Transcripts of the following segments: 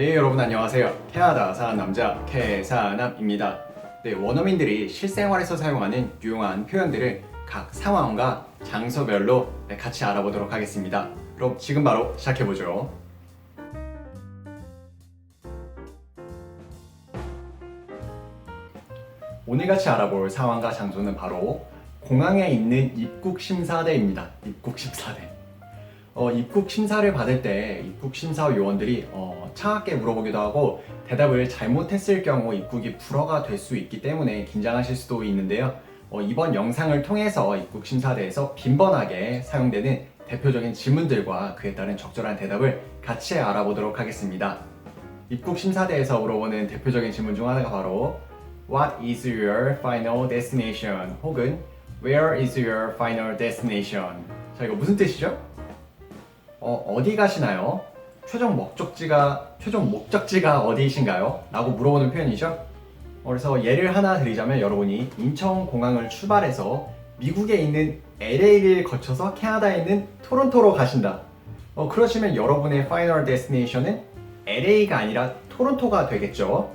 네 여러분 안녕하세요. 캐나다 사는 남자 캐사남입니다. 네 원어민들이 실생활에서 사용하는 유용한 표현들을 각 상황과 장소별로 네, 같이 알아보도록 하겠습니다. 그럼 지금 바로 시작해 보죠. 오늘 같이 알아볼 상황과 장소는 바로 공항에 있는 입국 심사대입니다. 입국 심사대 어, 입국 심사를 받을 때 입국 심사 요원들이 어, 차갑게 물어보기도 하고 대답을 잘못했을 경우 입국이 불허가 될 수 있기 때문에 긴장하실 수도 있는데요. 어, 이번 영상을 통해서 입국 심사대에서 빈번하게 사용되는 대표적인 질문들과 그에 따른 적절한 대답을 같이 알아보도록 하겠습니다. 입국 심사대에서 물어보는 대표적인 질문 중 하나가 바로 What is your final destination? 혹은 Where is your final destination? 자 이거 무슨 뜻이죠? 어, 어디 가시나요? 최종 목적지가 최종 목적지가 어디이신가요? 라고 물어보는 표현이죠. 어, 그래서 예를 하나 드리자면 여러분이 인천 공항을 출발해서 미국에 있는 LA를 거쳐서 캐나다에 있는 토론토로 가신다. 어, 그러시면 여러분의 파이널 데스티네이션은 LA가 아니라 토론토가 되겠죠.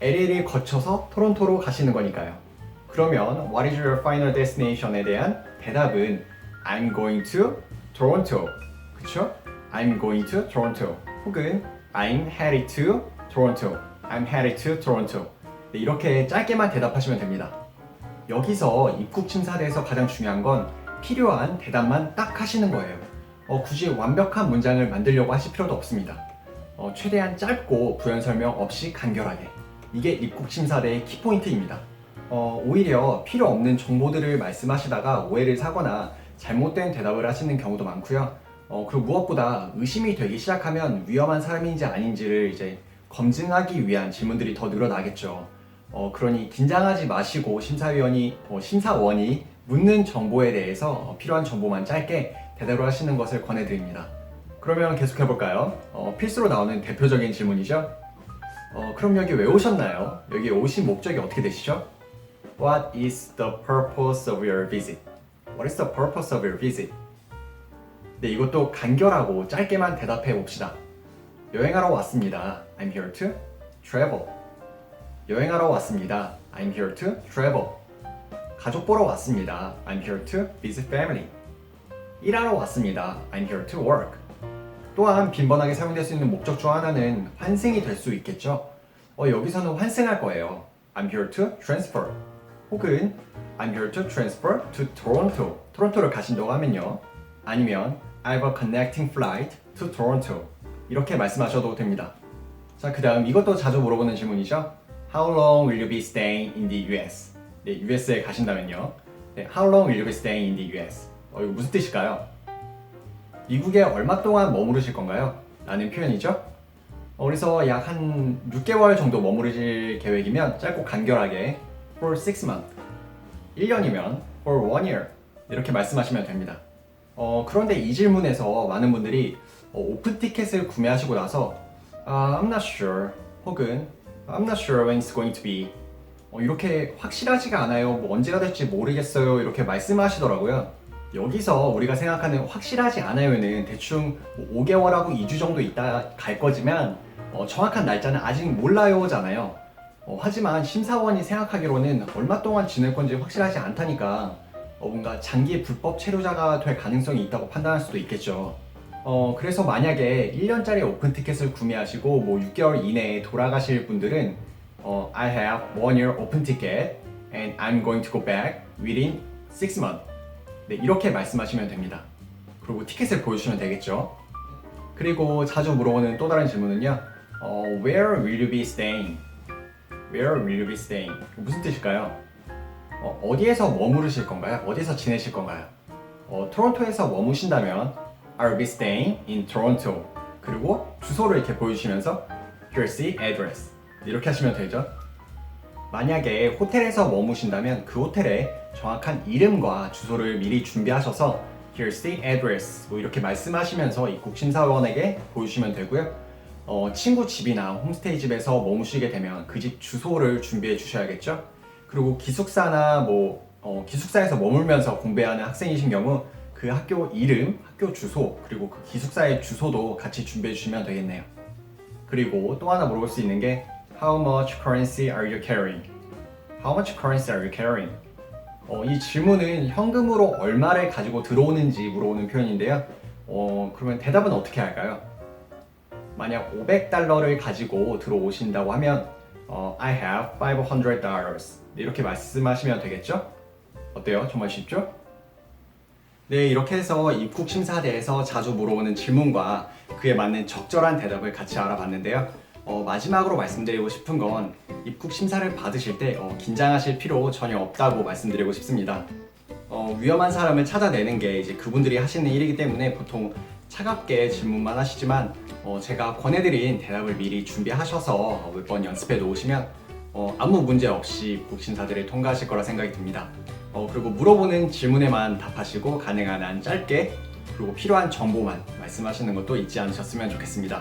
LA를 거쳐서 토론토로 가시는 거니까요. 그러면 What is your final destination에 대한 대답은 I'm going to Toronto. 그쵸? I'm going to Toronto. 혹은 I'm headed to Toronto. I'm headed to Toronto. 네, 이렇게 짧게만 대답하시면 됩니다. 여기서 입국 심사대에서 가장 중요한 건 필요한 대답만 딱 하시는 거예요. 어, 굳이 완벽한 문장을 만들려고 하실 필요도 없습니다. 어, 최대한 짧고 부연 설명 없이 간결하게. 이게 입국 심사대의 키포인트입니다. 어, 오히려 필요 없는 정보들을 말씀하시다가 오해를 사거나 잘못된 대답을 하시는 경우도 많고요. 어, 그리고 무엇보다 의심이 되기 시작하면 위험한 사람인지 아닌지를 이제 검증하기 위한 질문들이 더 늘어나겠죠. 어, 그러니 긴장하지 마시고 심사위원이 어, 심사원이 묻는 정보에 대해서 어, 필요한 정보만 짧게 대답을 하시는 것을 권해드립니다. 그러면 계속해 볼까요? 어, 필수로 나오는 대표적인 질문이죠. 어, 그럼 여기 왜 오셨나요? 여기 오신 목적이 어떻게 되시죠? What is the purpose of your visit? What is the purpose of your visit? 네, 이것도 간결하고 짧게만 대답해 봅시다. 여행하러 왔습니다. I'm here to travel. 여행하러 왔습니다. I'm here to travel. 가족 보러 왔습니다. I'm here to visit family. 일하러 왔습니다. I'm here to work. 또한 빈번하게 사용될 수 있는 목적 중 하나는 환승이 될 수 있겠죠. 어, 여기서는 환승할 거예요. I'm here to transfer. 혹은 I'm here to transfer to Toronto. 토론토를 가신다고 하면요. 아니면 I have a connecting flight to Toronto. 이렇게 말씀하셔도 됩니다. 자, 그 다음 이것도 자주 물어보는 질문이죠. How long will you be staying in the US? 네, US에 가신다면요. 네, How long will you be staying in the US? 어, 이거 무슨 뜻일까요? 미국에 얼마 동안 머무르실 건가요? 라는 표현이죠. 어, 그래서 약 한 6개월 정도 머무르실 계획이면 짧고 간결하게 for 6 months, 1년이면 for 1 year 이렇게 말씀하시면 됩니다. 어, 그런데 이 질문에서 많은 분들이 어, 오픈 티켓을 구매하시고 나서 아, I'm not sure 혹은 I'm not sure when it's going to be 어, 이렇게 확실하지가 않아요. 뭐 언제가 될지 모르겠어요. 이렇게 말씀하시더라고요. 여기서 우리가 생각하는 확실하지 않아요는 대충 뭐 5개월하고 2주 정도 있다 갈 거지만 어, 정확한 날짜는 아직 몰라요잖아요. 어, 하지만 심사원이 생각하기로는 얼마 동안 지낼 건지 확실하지 않다니까 어, 뭔가 장기 불법 체류자가 될 가능성이 있다고 판단할 수도 있겠죠. 어, 그래서 만약에 1년짜리 오픈 티켓을 구매하시고 뭐 6개월 이내에 돌아가실 분들은 어, I have one year open ticket and I'm going to go back within 6 months. 네, 이렇게 말씀하시면 됩니다. 그리고 티켓을 보여주시면 되겠죠. 그리고 자주 물어보는 또 다른 질문은요. 어, where will you be staying? Where will you be staying? 무슨 뜻일까요? 어, 어디에서 머무르실 건가요? 어디에서 지내실 건가요? 어, 토론토에서 머무신다면 I'll be staying in Toronto. 그리고 주소를 이렇게 보여주시면서 Here's the address. 이렇게 하시면 되죠. 만약에 호텔에서 머무신다면 그 호텔의 정확한 이름과 주소를 미리 준비하셔서 Here's the address. 뭐 이렇게 말씀하시면서 입국 심사원에게 보여주시면 되고요. 어, 친구 집이나 홈스테이 집에서 머무시게 되면 그 집 주소를 준비해 주셔야겠죠. 그리고 기숙사나 뭐 어, 기숙사에서 머물면서 공부하는 학생이신 경우 그 학교 이름, 학교 주소 그리고 그 기숙사의 주소도 같이 준비해 주시면 되겠네요. 그리고 또 하나 물어볼 수 있는 게 How much currency are you carrying? How much currency are you carrying? 어, 이 질문은 현금으로 얼마를 가지고 들어오는지 물어보는 표현인데요. 어, 그러면 대답은 어떻게 할까요? 만약 500달러를 가지고 들어오신다고 하면 어, I have 500 dollars 이렇게 말씀하시면 되겠죠? 어때요? 정말 쉽죠? 네, 이렇게 해서 입국 심사대에서 자주 물어보는 질문과 그에 맞는 적절한 대답을 같이 알아봤는데요. 어, 마지막으로 말씀드리고 싶은 건 입국 심사를 받으실 때 어, 긴장하실 필요 전혀 없다고 말씀드리고 싶습니다. 어, 위험한 사람을 찾아내는 게 이제 그분들이 하시는 일이기 때문에 보통 차갑게 질문만 하시지만 어, 제가 권해드린 대답을 미리 준비하셔서 몇 번 연습해 놓으시면 어, 아무 문제 없이 입국 심사들을 통과하실 거라 생각이 듭니다. 어, 그리고 물어보는 질문에만 답하시고 가능한 한 짧게 그리고 필요한 정보만 말씀하시는 것도 잊지 않으셨으면 좋겠습니다.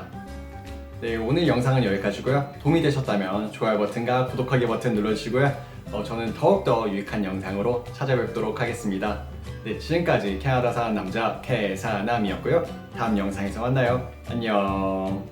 네, 오늘 영상은 여기까지고요. 도움이 되셨다면 좋아요 버튼과 구독하기 버튼 눌러주시고요. 어, 저는 더욱더 유익한 영상으로 찾아뵙도록 하겠습니다. 네, 지금까지 캐나다 사는 남자 캐사남이었고요. 다음 영상에서 만나요. 안녕.